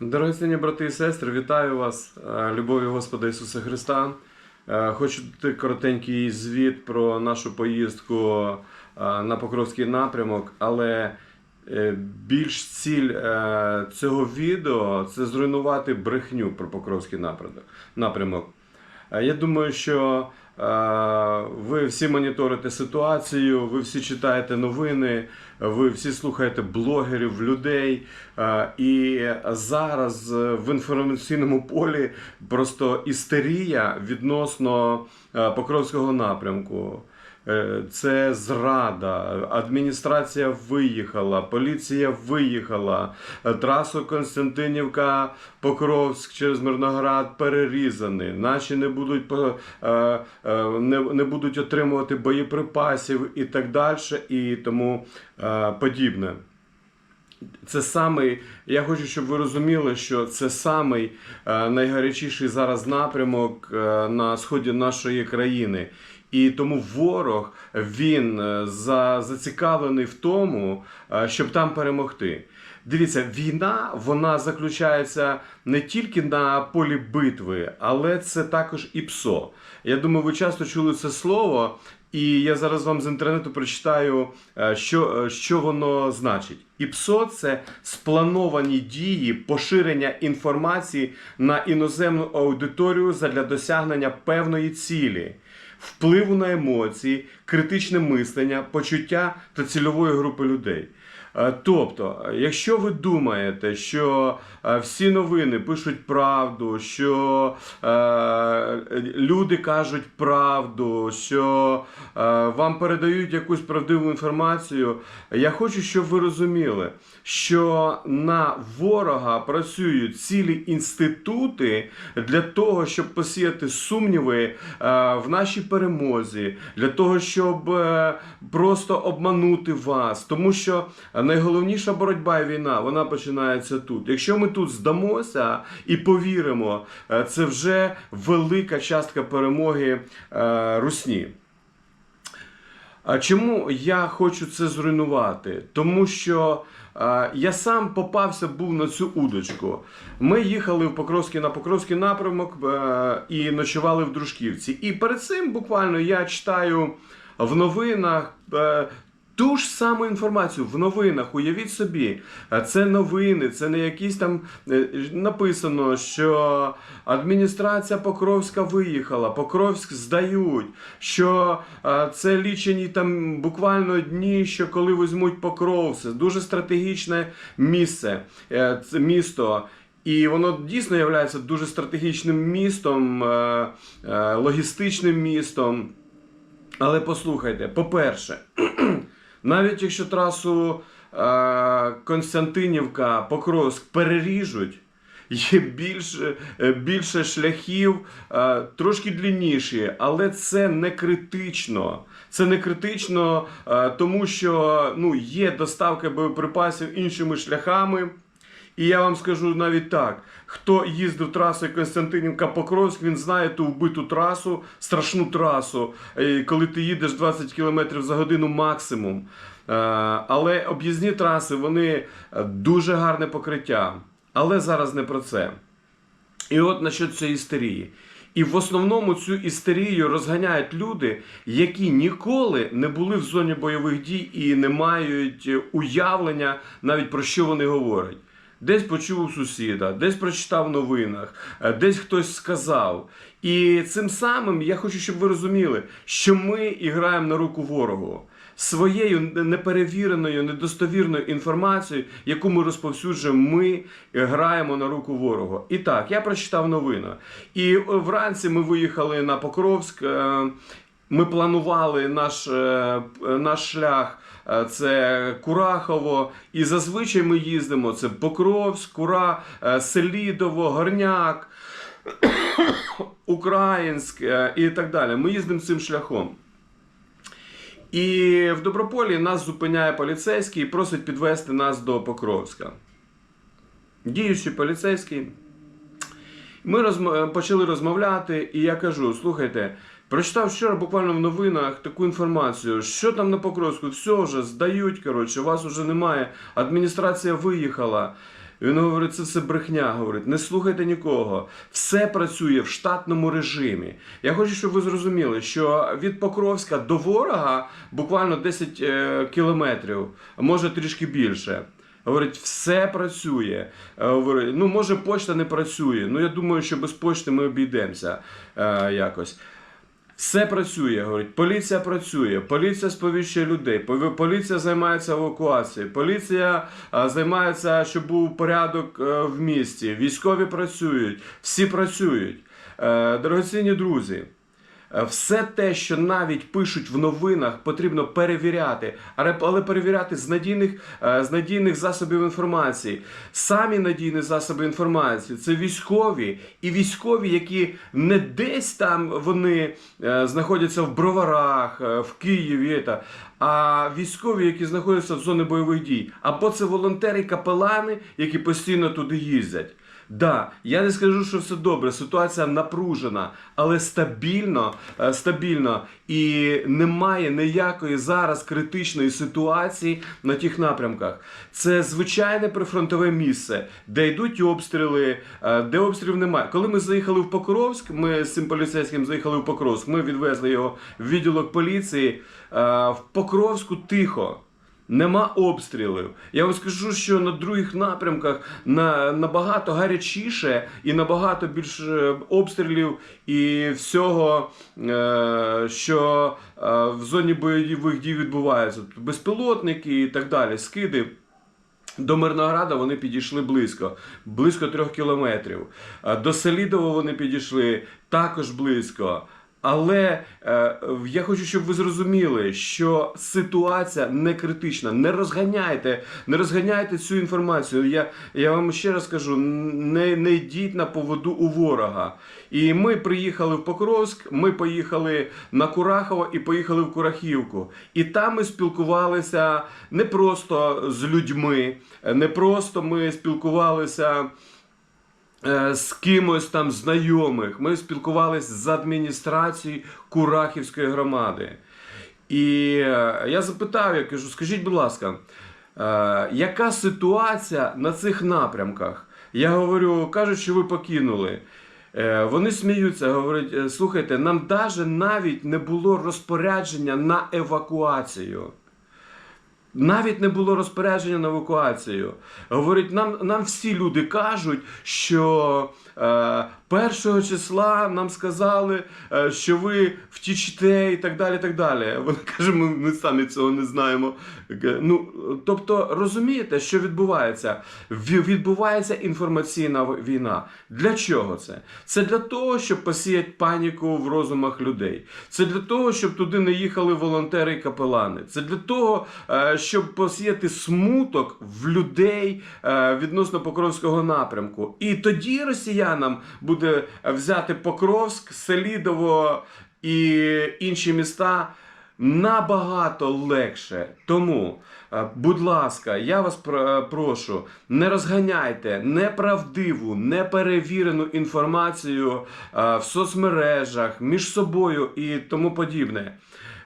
Дорогоцінні брати і сестри, вітаю вас, е, любові Господа Ісуса Христа. Е, Хочу дати коротенький звіт про нашу поїздку е, на Покровський напрямок, але більш ціль цього відео це зруйнувати брехню про Покровський напрямок- Я думаю, що е, ви всі моніторите ситуацію, ви всі читаєте новини, ви всі слухаєте блогерів, людей. Е, І зараз е, в інформаційному полі просто істерія відносно е, Покровського напрямку. Е, Це зрада, адміністрація виїхала, поліція виїхала, е, трасу Константинівка Покровськ через Мирноград перерізаний. Наші не будуть е, не, будуть отримувати боєприпасів і так далі, і тому подібне. Це самий, я хочу, щоб ви розуміли, що це самий найгарячіший зараз напрямок на сході нашої країни. І тому ворог він е, за, зацікавлений в тому, е, щоб там перемогти. Дивіться, війна вона заключається не тільки на полі битви, але це також і ПСО. Я думаю, ви часто чули це слово, і я зараз вам з інтернету прочитаю, е, що, що воно значить. ІПСО це сплановані дії поширення інформації на іноземну аудиторію задля досягнення певної цілі, впливу на емоції, критичне мислення, почуття та цільової групи людей. Е, Тобто, якщо ви думаєте, що е, всі новини пишуть правду, що е, люди кажуть правду, що вам передають якусь правдиву інформацію, я хочу, щоб ви розуміли, що на ворога працюють цілі інститути для того, щоб посіяти сумніви в нашій перемозі, для того, щоб просто обманути вас. Тому що найголовніша боротьба і війна вона починається тут. Якщо ми тут здамося і повіримо, е, це вже велика частка перемоги е, Русні. А чому я хочу це зруйнувати? Тому що е, я сам попався був на цю удочку. Ми їхали в Покровський на Покровський напрямок е, і ночували в Дружківці. І перед цим буквально я читаю в новинах. Е, ту ж саму інформацію в новинах, уявіть собі, е, це новини, це не якісь там е, написано, що адміністрація Покровська виїхала, Покровськ здають, що е, це лічені там буквально дні, що коли візьмуть Покров, це дуже стратегічне місце, це місто. І воно дійсно є дуже стратегічним містом, логістичним містом. Але послухайте, по-перше, навіть якщо трасу е, Константинівка Покровськ переріжуть, є більше, більше шляхів, е, трошки длинніші, але це не критично. Це не критично, е, тому що ну, є доставка боєприпасів іншими шляхами. І я вам скажу навіть так: хто їздив трасою Константинівка Покровськ, він знає ту вбиту трасу, страшну трасу, е, коли ти їдеш 20 км за годину максимум. Е, Але об'їзні траси вони е, дуже гарне покриття. Але зараз не про це. І от насчет цієї істерії. І в основному цю істерію розганяють люди, які ніколи не були в зоні бойових дій і не мають уявлення навіть про що вони говорять. Десь почув сусіда, десь прочитав в новинах, е, десь хтось сказав. І цим самим я хочу, щоб ви розуміли, що ми граємо на руку ворогу своєю неперевіреною, недостовірною інформацією, яку ми розповсюджуємо, ми граємо на руку ворогу. І так, я прочитав новину. І вранці ми виїхали на Покровськ. е, Ми планували наш, е, наш шлях. Е, Це Курахово, і зазвичай ми їздимо. Це Покровськ, Кура, е, Селідово, Горняк, Українськ е, і так далі. Ми їздимо цим шляхом. І в Доброполі нас зупиняє поліцейський і просить підвести нас до Покровська. Діючий поліцейський. Ми розм... почали розмовляти, і я кажу: слухайте, прочитав вчора буквально в новинах таку інформацію, що там на Покровську, все вже здають, коротше, вас вже немає, адміністрація виїхала. Він говорить, це все брехня. Говорить, не слухайте нікого. Все працює в штатному режимі. Я хочу, щоб ви зрозуміли, що від Покровська до ворога буквально 10 е, кілометрів, може трішки більше. Говорить, все працює. Е, Говорить, ну може почта не працює. Ну я думаю, що без почти ми обійдемося е, якось. Все працює, говорить. Поліція працює, поліція сповіщує людей, поліція займається евакуацією, поліція займається, щоб був порядок е, в місті. Військові працюють, всі працюють. Е, Дорогоцінні друзі. Е, Все те, що навіть пишуть в новинах, потрібно перевіряти, але перевіряти з надійних, е, з надійних засобів інформації. Самі надійні засоби інформації це військові і військові, які не десь там вони е, знаходяться в броварах, в Києві, та, а військові, які знаходяться в зоні бойових дій. Або це волонтери, капелани, які постійно туди їздять. Да, я не скажу, що все добре, ситуація напружена, але стабільно, е, стабільно і немає ніякої зараз критичної ситуації на тих напрямках. Це звичайне прифронтове місце, де йдуть обстріли, е, де обстрілів немає. Коли ми заїхали в Покровськ, ми з цим поліцейським заїхали в Покровськ, ми відвезли його в відділок поліції. е, В Покровську тихо. Нема обстрілів. Я вам скажу, що на других напрямках на, набагато гарячіше і набагато більше обстрілів і всього, е, що е, в зоні бойових дій відбувається. Безпілотники і так далі, скиди. До Мирнограда вони підійшли близько, близько трьох кілометрів. Е, До Селідова вони підійшли також близько. Але е, я хочу, щоб ви зрозуміли, що ситуація не критична. Не розганяйте, не розганяйте цю інформацію. Я, я вам ще раз кажу: не, не йдіть на поводу у ворога. І ми приїхали в Покровськ, ми поїхали на Курахово і поїхали в Курахівку. І там ми спілкувалися не просто з людьми, не просто ми спілкувалися з кимось там знайомих. Ми спілкувалися з адміністрацією Курахівської громади. І е, я запитав, я кажу, скажіть, будь ласка, е, яка ситуація на цих напрямках? Я говорю, кажуть, що ви покинули. Е, Вони сміються, говорять, «Е, слухайте, нам даже навіть не було розпорядження на евакуацію. Навіть не було розпорядження на евакуацію. Говорить, нам, нам всі люди кажуть, що е, першого числа нам сказали, е, що ви втічете і так далі. і так далі. Вони кажуть, ми, ми самі цього не знаємо. Ну, тобто, розумієте, що відбувається? Відбувається інформаційна війна. Для чого це? Це для того, щоб посіяти паніку в розумах людей. Це для того, щоб туди не їхали волонтери і капелани. Це для того, е, щоб посіяти смуток в людей е, відносно Покровського напрямку. І тоді росіянам буде взяти Покровськ, Селідово і інші міста набагато легше. Тому, е, будь ласка, я вас е, прошу, не розганяйте неправдиву, неперевірену інформацію е, в соцмережах між собою і тому подібне.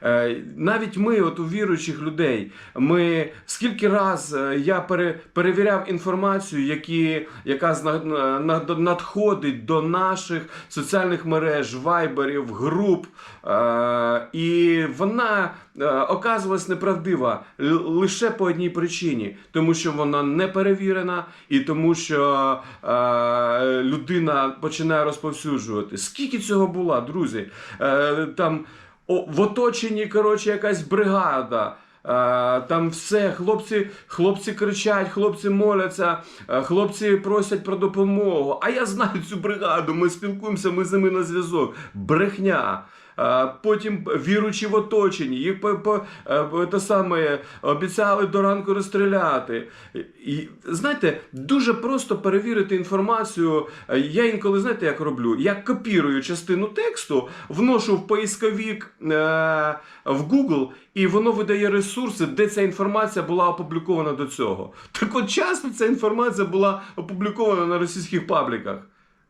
Е, Навіть ми, от у віруючих людей, ми скільки раз е, я пере, перевіряв інформацію, які, яка на- надходить до наших соціальних мереж, вайберів, груп, е, і вона е, оказувалась неправдива лише по одній причині, тому що вона не перевірена, і тому що е, людина починає розповсюджувати. Скільки цього було, друзі? Е, там в оточенні, коротше, якась бригада. Е, Там все, хлопці, хлопці кричать, хлопці моляться, е, хлопці просять про допомогу. А я знаю цю бригаду, ми спілкуємося, ми з ними на зв'язок. Брехня. Потім віручі в оточенні, їх по, по, е, те саме, обіцяли до ранку розстріляти. І, знаєте, дуже просто перевірити інформацію. Я інколи, знаєте, як роблю? Я копірую частину тексту, вношу в поисковик е, в Google, і воно видає ресурси, де ця інформація була опублікована до цього. Так от часто ця інформація була опублікована на російських пабліках.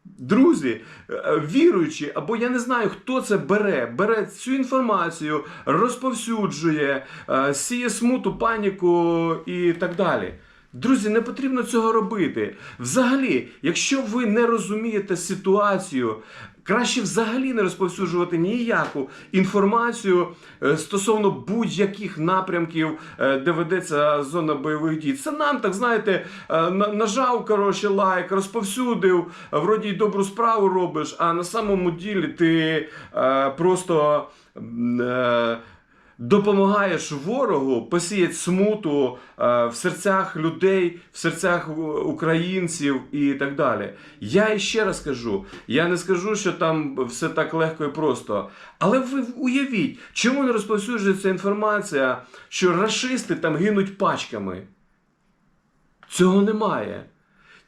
Друзі, е, віруючі, або я не знаю, хто це бере, бере цю інформацію, розповсюджує, е, сіє смуту, паніку і так далі. Друзі, не потрібно цього робити. Взагалі, якщо ви не розумієте ситуацію, краще взагалі не розповсюджувати ніяку інформацію е, стосовно будь-яких напрямків, е, де ведеться зона бойових дій. Це нам, так знаєте, е, нажав коротше, лайк, розповсюдив, вроді й добру справу робиш, а на самому ділі ти просто. Допомагаєш ворогу посіяти смуту е, в серцях людей, в серцях е, українців і так далі. Я іще раз кажу: я не скажу, що там все так легко і просто. Але ви уявіть, чому не розповсюджується інформація, що расисти там гинуть пачками? Цього немає.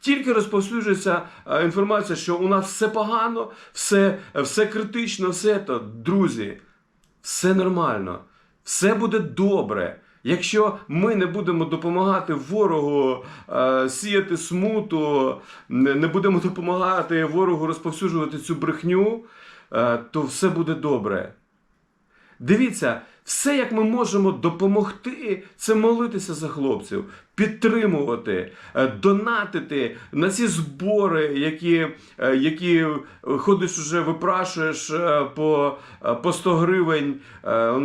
Тільки розповсюджується е, інформація, що у нас все погано, все, все критично, все то. Друзі, все нормально, все буде добре. Якщо ми не будемо допомагати ворогу е, сіяти смуту, не не будемо допомагати ворогу розповсюджувати цю брехню, е, то все буде добре. Дивіться, все, як ми можемо допомогти, це молитися за хлопців, підтримувати, е, донатити на ці збори, які, е, які ходиш уже випрашуєш е, по, по 100 гривень.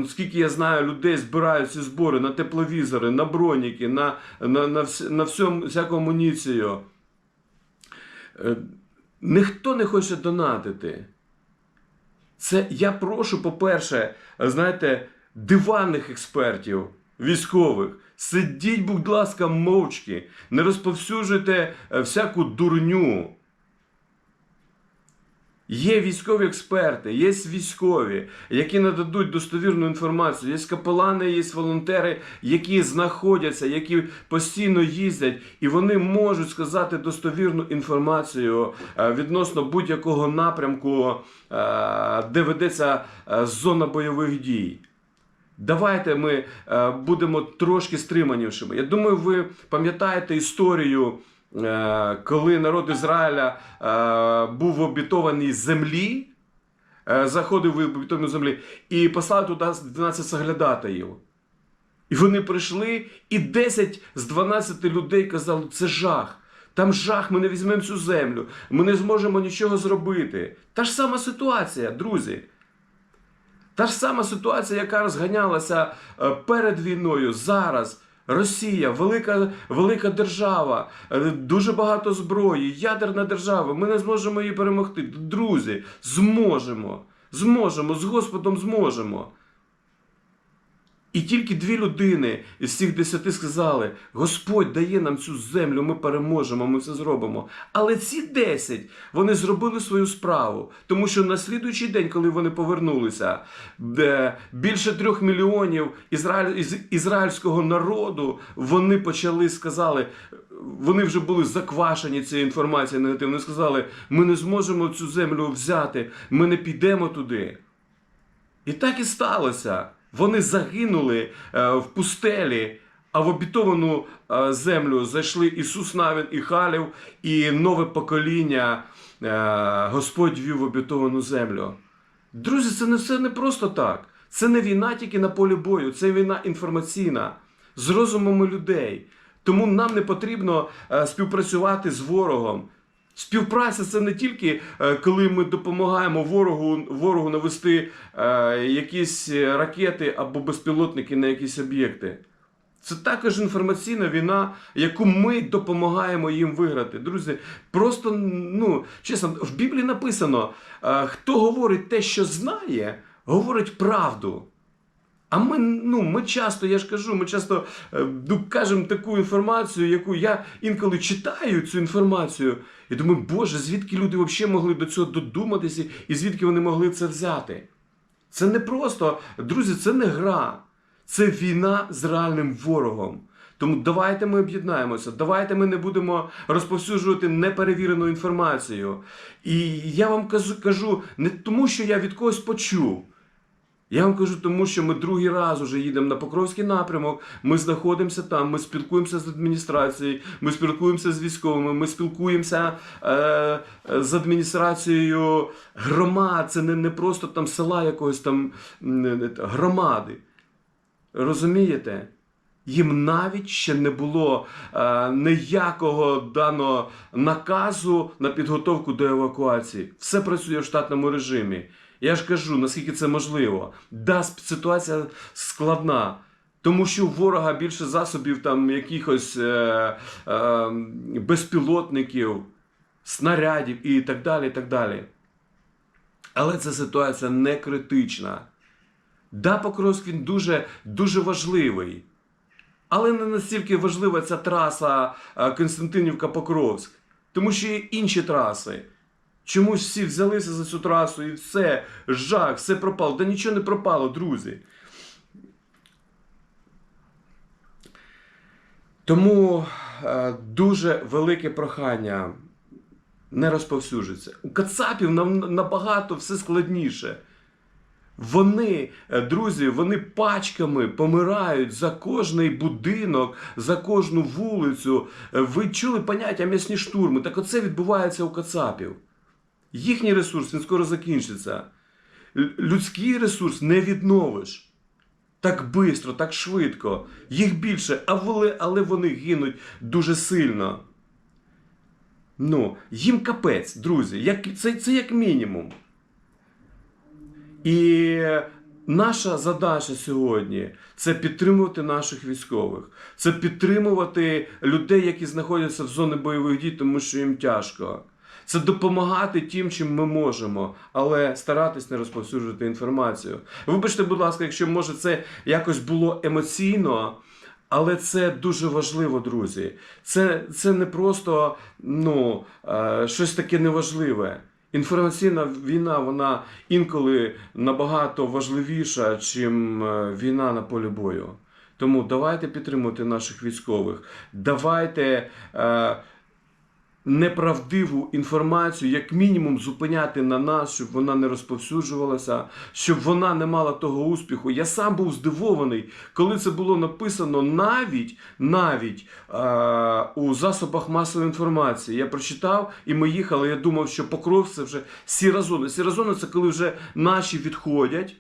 Скільки я знаю, людей збирають ці збори на тепловізори, на броніки, на, на, на, на всьому, всяку амуніцію. Ніхто не хоче донатити. Це я прошу, по-перше, знаєте, диванних експертів, військових. Сидіть, будь ласка, мовчки, не розповсюджуйте е, всяку дурню. Є військові експерти, є військові, які нададуть достовірну інформацію. Є капелани, є волонтери, які знаходяться, які постійно їздять, і вони можуть сказати достовірну інформацію е, відносно будь-якого напрямку, е, де ведеться зона бойових дій. Давайте ми е, будемо трошки стриманішими. Я думаю, ви пам'ятаєте історію, е, коли народ Ізраїля е, був в обітованій землі, заходив в обітовану землі і послав туди 12 соглядатаїв. І вони прийшли, і 10 з 12 людей казали, це жах. Там жах, ми не візьмемо цю землю, ми не зможемо нічого зробити. Та ж сама ситуація, друзі. Та ж сама ситуація, яка розганялася е, перед війною, зараз. Росія, велика, велика держава, е, дуже багато зброї, ядерна держава. Ми не зможемо її перемогти. Друзі, зможемо. Зможемо, з Господом зможемо. І тільки дві людини із цих десяти сказали: Господь дає нам цю землю, ми переможемо, ми це зробимо. Але ці десять вони зробили свою справу, тому що на слідуючий день, коли вони повернулися, більше трьох мільйонів ізраїль, із, ізраїльського народу вони почали сказали. Вони вже були заквашені цією інформацією негативною. Сказали: ми не зможемо цю землю взяти, ми не підемо туди. І так і сталося. Вони загинули е, в пустелі, а в обітовану е, землю зайшли Ісус Навін і Халів, і нове покоління е, Господь вів в обітовану землю. Друзі, це не все не просто так. Це не війна тільки на полі бою, це війна інформаційна з розумами людей. Тому нам не потрібно співпрацювати з ворогом. Співпраця це не тільки е, коли ми допомагаємо ворогу, ворогу навести е, якісь ракети або безпілотники на якісь об'єкти. Це також інформаційна війна, яку ми допомагаємо їм виграти. Друзі, просто ну чесно, в Біблії написано: е, хто говорить те, що знає, говорить правду. А ми, ну, ми часто, я ж кажу, ми часто е, ну, кажемо таку інформацію, яку я інколи читаю цю інформацію, і думаю, Боже, звідки люди взагалі могли до цього додуматися, і звідки вони могли це взяти? Це не просто, друзі, це не гра, це війна з реальним ворогом. Тому давайте ми об'єднаємося, давайте ми не будемо розповсюджувати неперевірену інформацію. І я вам кажу, кажу не тому, що я від когось почув. Я вам кажу, тому що ми другий раз уже їдемо на Покровський напрямок. Ми знаходимося там, ми спілкуємося з адміністрацією, ми спілкуємося з військовими, ми спілкуємося е, з адміністрацією громад. Це не, не просто там села якогось там громади. Розумієте? Їм навіть ще не було е, ніякого даного наказу на підготовку до евакуації. Все працює в штатному режимі. Я ж кажу, наскільки це можливо. Да, ситуація складна. Тому що у ворога більше засобів там якихось е, е, безпілотників, снарядів і так далі. і так далі. Але ця ситуація не критична. Да, Покровськ він дуже, дуже важливий. Але не настільки важлива ця траса е, Константинівка-Покровськ. Тому що є інші траси. Чомусь всі взялися за цю трасу і все, жах, все пропало. Да нічого не пропало, друзі. Тому е, дуже велике прохання не розповсюджується. У Кацапів нам набагато все складніше. Вони, е, друзі, вони пачками помирають за кожний будинок, за кожну вулицю. Е, Ви чули поняття м'ясні штурми? Так оце відбувається у Кацапів. Їхній ресурс він скоро закінчиться. Людський ресурс не відновиш. Так бистро, так швидко. Їх більше, а вони, але вони гинуть дуже сильно. Ну, їм капець, друзі. Як, це, це як мінімум. І наша задача сьогодні це підтримувати наших військових, це підтримувати людей, які знаходяться в зоні бойових дій, тому що їм тяжко. Це допомагати тим, чим ми можемо, але старатись не розповсюджувати інформацію. Вибачте, будь ласка, якщо може це якось було емоційно. Але це дуже важливо, друзі. Це, це не просто ну, е, щось таке неважливе. Інформаційна війна, вона інколи набагато важливіша, чим е, війна на полі бою. Тому давайте підтримувати наших військових. Давайте е, неправдиву інформацію, як мінімум, зупиняти на нас, щоб вона не розповсюджувалася, щоб вона не мала того успіху. Я сам був здивований, коли це було написано навіть, навіть е, у засобах масової інформації. Я прочитав і ми їхали. Я думав, що Покров це вже сіра зона. Сіра зона це коли вже наші відходять.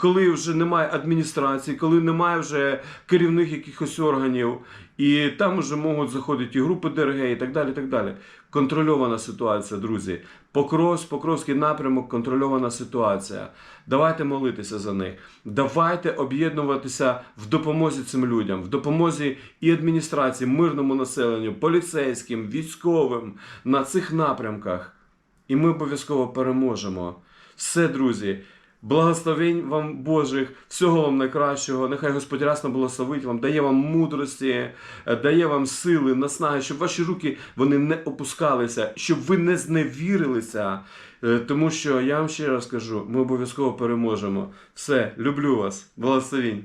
Коли вже немає адміністрації, коли немає вже керівних якихось органів, і там вже можуть заходити і групи ДРГ, і так далі. так далі. Контрольована ситуація, друзі. Покровськ, Покровський напрямок, контрольована ситуація. Давайте молитися за них. Давайте об'єднуватися в допомозі цим людям, в допомозі і адміністрації, мирному населенню, поліцейським, військовим на цих напрямках. І ми обов'язково переможемо. Все, друзі. Благословень вам Божих, всього вам найкращого. Нехай Господь рясно благословить вам, дає вам мудрості, е, дає вам сили, наснаги, щоб ваші руки вони не опускалися, щоб ви не зневірилися. Е, Тому що я вам ще раз кажу, ми обов'язково переможемо. Все, люблю вас, благословінь.